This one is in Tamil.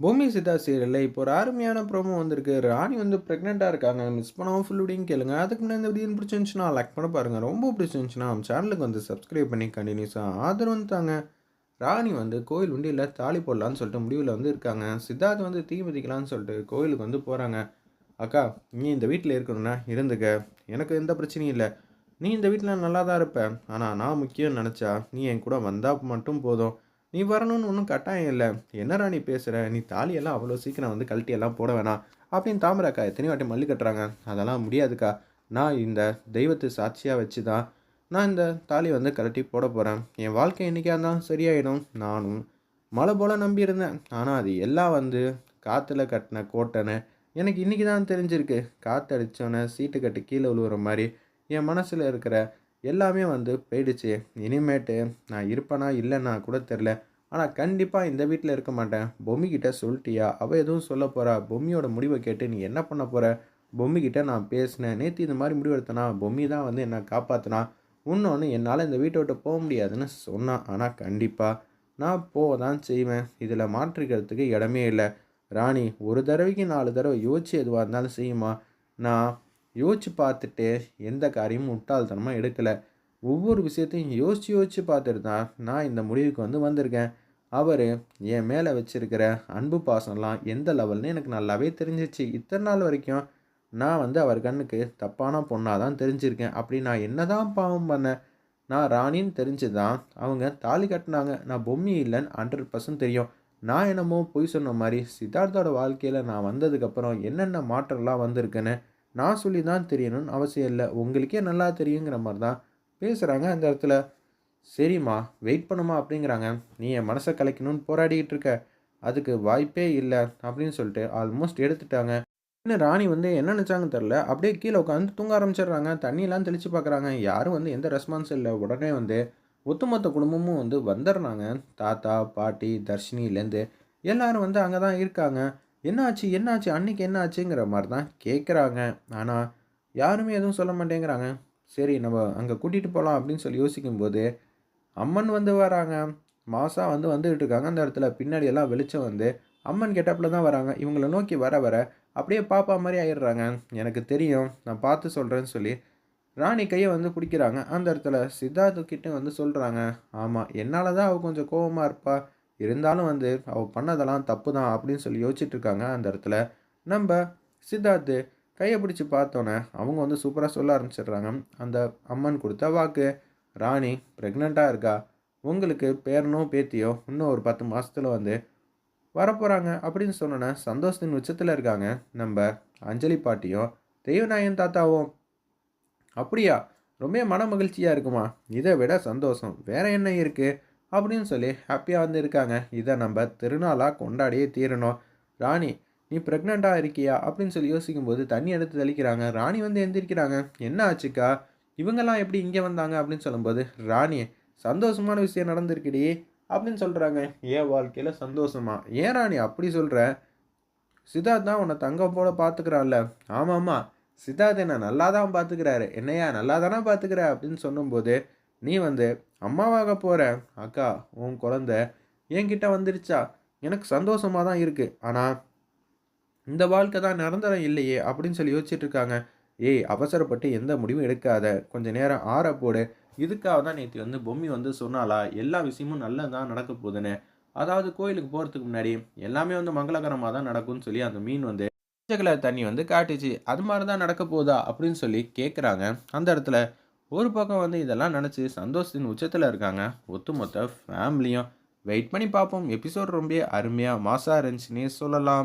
பூமி சிதா சீரியலில் இப்போ ஒரு அருமையான ப்ரோமோ வந்திருக்கு. ராணி வந்து ப்ரெக்னெண்ட்டாக இருக்காங்க. மிஸ் பண்ணாமல் ஃபுல் வீடியும் கேளுங்க. அதுக்கு முன்னாடி இந்த வீடியோ பிடிச்சிருந்துச்சுன்னா லைக் பண்ண பாருங்கள் ரொம்ப பிடிச்சிருந்துச்சுன்னா நம்ம சேனலுக்கு வந்து சப்ஸ்கிரைப் பண்ணி கண்டினியூஸாக ஆதரவு வந்துட்டாங்க ராணி வந்து கோயில் உண்டியில் தாலி போடலான்னு சொல்லிட்டு முடிவில் வந்து இருக்காங்க. சித்தார்த் வந்து தீ மிதிக்கலான்னு சொல்லிட்டு கோயிலுக்கு வந்து போகிறாங்க அக்கா நீ இந்த வீட்டில் இருக்கணும்னா இருந்துக்க. எனக்கு எந்த பிரச்சனையும் இல்லை. நீ இந்த வீட்டில் நல்லா தான் இருப்ப. ஆனால் நான் முக்கியம் நினச்சா நீ என் கூட வந்தால் மட்டும் போதும். நீ வரணும்னு ஒன்றும் கட்டாயம் இல்லை. என்னடா நீ பேசுகிற நீ தாலியெல்லாம் அவ்வளோ சீக்கிரம் வந்து கழட்டியெல்லாம் போட வேணாம் அப்படின்னு தாமராக்கா எத்தனை வாட்டி மல்லி கட்டுறாங்க. அதெல்லாம் முடியாதுக்கா. நான் இந்த தெய்வத்தை சாட்சியாக வச்சு தான் நான் இந்த தாலி வந்து கழட்டி போட போகிறேன் என் வாழ்க்கை என்றைக்காக தான் சரியாயிடும். நானும் மழை போல் நம்பியிருந்தேன் ஆனால் அது எல்லாம் வந்து காற்றுல கட்டின கோட்டைன்னு எனக்கு இன்றைக்கி தான் தெரிஞ்சிருக்கு. காற்று அடித்தோன்னே சீட்டு கட்டி கீழே விழுவுற மாதிரி என் மனசில் இருக்கிற எல்லாமே வந்து போயிடுச்சு. இனிமேட்டு நான் இருப்பேனா இல்லைன்னா கூட தெரில ஆனால் கண்டிப்பாக இந்த வீட்டில் இருக்க மாட்டேன். பொம்மிக்கிட்ட சொல்லிட்டியா? அவள் எதுவும் சொல்ல போகிறா பொம்மியோட முடிவை கேட்டு நீ என்ன பண்ண போகிற பொம்மிக்கிட்ட நான் பேசினேன். நேற்று இந்த மாதிரி முடிவெடுத்தனா பொம்மி தான் வந்து என்னை காப்பாற்றினா இன்னொன்று என்னால் இந்த வீட்டை விட்டு போக முடியாதுன்னு சொன்னான் ஆனால் கண்டிப்பாக நான் போக தான் செய்வேன். இதில் மாற்றிக்கிறதுக்கு இடமே இல்லை. ராணி ஒரு தடவைக்கு நாலு தடவை யோசிச்சு எதுவாக இருந்தாலும் செய்யுமா? நான் யோசித்து பார்த்துட்டு எந்த காரியமும் முட்டாள்தனமாக எடுக்கலை. ஒவ்வொரு விஷயத்தையும் யோசித்து யோசித்து பார்த்துட்டு தான் நான் இந்த முடிவுக்கு வந்து வந்திருக்கேன். அவர் என் மேலே வச்சுருக்கிற அன்பு பாசம்லாம் எந்த லெவல்னு எனக்கு நல்லாவே தெரிஞ்சிச்சு இத்தனை நாள் வரைக்கும் நான் வந்து அவர் கண்ணுக்கு தப்பான பொண்ணாக தான் தெரிஞ்சிருக்கேன். அப்படி நான் என்ன தான் பாவம் பண்ணேன் நான் ராணின்னு தெரிஞ்சு தான் அவங்க தாலி கட்டினாங்க. நான் பொம்மி இல்லைன்னு ஹண்ட்ரட் பர்சன்ட் தெரியும். நான் என்னமோ பொய் சொன்ன மாதிரி சித்தார்த்தோட வாழ்க்கையில் நான் வந்ததுக்கப்புறம் என்னென்ன மாற்றம்லாம் வந்திருக்குன்னு நான் சொல்லி தான் தெரியணும்னு அவசியம் இல்லை. உங்களுக்கே நல்லா தெரியுங்கிற மாதிரி தான் பேசுகிறாங்க அந்த இடத்துல. சரிம்மா வெயிட் பண்ணுமா அப்படிங்கிறாங்க. நீ என் மனசை கலைக்கணும்னு போராடிக்கிட்டு இருக்க. அதுக்கு வாய்ப்பே இல்லை அப்படின்னு சொல்லிட்டு ஆல்மோஸ்ட் எடுத்துட்டாங்க. இன்னும் ராணி வந்து என்ன நினச்சாங்கன்னு தெரில அப்படியே கீழே உட்காந்து தூங்க ஆரம்பிச்சிடுறாங்க. தண்ணியெல்லாம் தெளித்து பார்க்குறாங்க. யாரும் வந்து எந்த ரெஸ்பான்ஸ் இல்லை. உடனே வந்து ஒட்டுமொத்த குடும்பமும் வந்து வந்துடுறாங்க. தாத்தா பாட்டி தர்ஷினிலேருந்து எல்லாரும் வந்து அங்கே தான் இருக்காங்க. என்னாச்சு? என்னாச்சு? அன்னைக்கு என்னாச்சுங்கிற மாதிரி தான் கேட்குறாங்க ஆனால் யாருமே எதுவும் சொல்ல மாட்டேங்கிறாங்க. சரி நம்ம அங்கே கூட்டிகிட்டு போகலாம் அப்படின்னு சொல்லி யோசிக்கும்போது அம்மன் வந்து வராங்க. மாதம் வந்து வந்துகிட்டு இருக்காங்க. அந்த இடத்துல பின்னாடி எல்லாம் வெளிச்சம் வந்து அம்மன் கெட்டப்பில் தான் வராங்க. இவங்களை நோக்கி வர வர அப்படியே பாப்பா மாதிரி ஆயிடுறாங்க. எனக்கு தெரியும் நான் பார்த்து சொல்கிறேன்னு சொல்லி ராணி கையை வந்து பிடிக்கிறாங்க. அந்த இடத்துல சித்தார்த்துக்கிட்டே வந்து சொல்கிறாங்க ஆமாம் என்னால் தான் அவள் கொஞ்சம் கோபமாக இருப்பா. இருந்தாலும் வந்து அவள் பண்ணதெல்லாம் தப்பு தான் அப்படின்னு சொல்லி யோசிச்சுட்டு இருக்காங்க. அந்த இடத்துல நம்ம சித்தார்த்து கையை பிடிச்சி பார்த்தோன்னே அவங்க வந்து சூப்பராக சொல்ல ஆரம்பிச்சிடுறாங்க. அந்த அம்மன் கொடுத்த வாக்கு ராணி ப்ரெக்னெண்ட்டாக இருக்கா? உங்களுக்கு பேரனோ பேத்தியோ இன்னும் ஒரு பத்து மாதத்தில் வந்து வரப்போகிறாங்க அப்படின்னு சொன்னோன்னே சந்தோஷத்தின் உச்சத்தில் இருக்காங்க நம்ம அஞ்சலி பாட்டியும் தெய்வநாயன் தாத்தாவும். அப்படியா? ரொம்ப மன மகிழ்ச்சியாக இருக்குமா? இதை விட சந்தோஷம் வேற என்ன இருக்குது அப்படின்னு சொல்லி ஹாப்பியாக வந்து இருக்காங்க. இதை நம்ம திருநாளாக கொண்டாடியே தீரணும். ராணி நீ ப்ரெக்னெண்ட்டாக இருக்கியா? அப்படின்னு சொல்லி யோசிக்கும்போது தண்ணி எடுத்து தெளிக்கிறாங்க. ராணி வந்து எந்திரிக்கிறாங்க. என்ன ஆச்சுக்கா? இவங்கெல்லாம் எப்படி இங்கே வந்தாங்க? அப்படின்னு சொல்லும்போது ராணி சந்தோஷமான விஷயம் நடந்திருக்குடி. அப்படின்னு சொல்கிறாங்க ஏன் வாழ்க்கையில் சந்தோஷமா? ஏன் ராணி அப்படி சொல்கிற சித்தார்த் தான் உன்னை தங்கம் போல பார்த்துக்கிறான்ல. ஆமாம்மா. சித்தார்த் என்னை நல்லா தான் பார்த்துக்கிறாரு. என்னையா நல்லா தானே பார்த்துக்கிற? அப்படின்னு சொல்லும்போது நீ வந்து அம்மாவாக போகிற அக்கா உன் குழந்த என்கிட்ட வந்துருச்சா? எனக்கு சந்தோஷமாக தான் இருக்குது ஆனால் இந்த வாழ்க்கை தான் நிரந்தரம் இல்லையே அப்படின்னு சொல்லி யோசிச்சுட்டு இருக்காங்க ஏய் அவசரப்பட்டு எந்த முடிவும் எடுக்காத. கொஞ்சம் நேரம் ஆற போடு. இதுக்காக தான் நேற்று வந்து பொம்மி வந்து சொன்னாலா எல்லா விஷயமும் நல்லதான் நடக்க போகுதுன்னு. அதாவது கோயிலுக்கு போகிறதுக்கு முன்னாடி எல்லாமே வந்து மங்களகரமாக தான் நடக்கும்னு சொல்லி அந்த மீன் வந்து கலர் தண்ணி வந்து காட்டுச்சு. அது மாதிரி தான் நடக்க போதா அப்படின்னு சொல்லி கேட்குறாங்க அந்த இடத்துல ஒரு பக்கம் வந்து இதெல்லாம் நினச்சி சந்தோஷத்தின் உச்சத்தில் இருக்காங்க. ஒட்டுமொத்த ஃபேமிலியும் வெயிட் பண்ணி பார்ப்போம். எபிசோட் ரொம்ப அருமையாக மாசாக இருந்துச்சுன்னே சொல்லலாம்.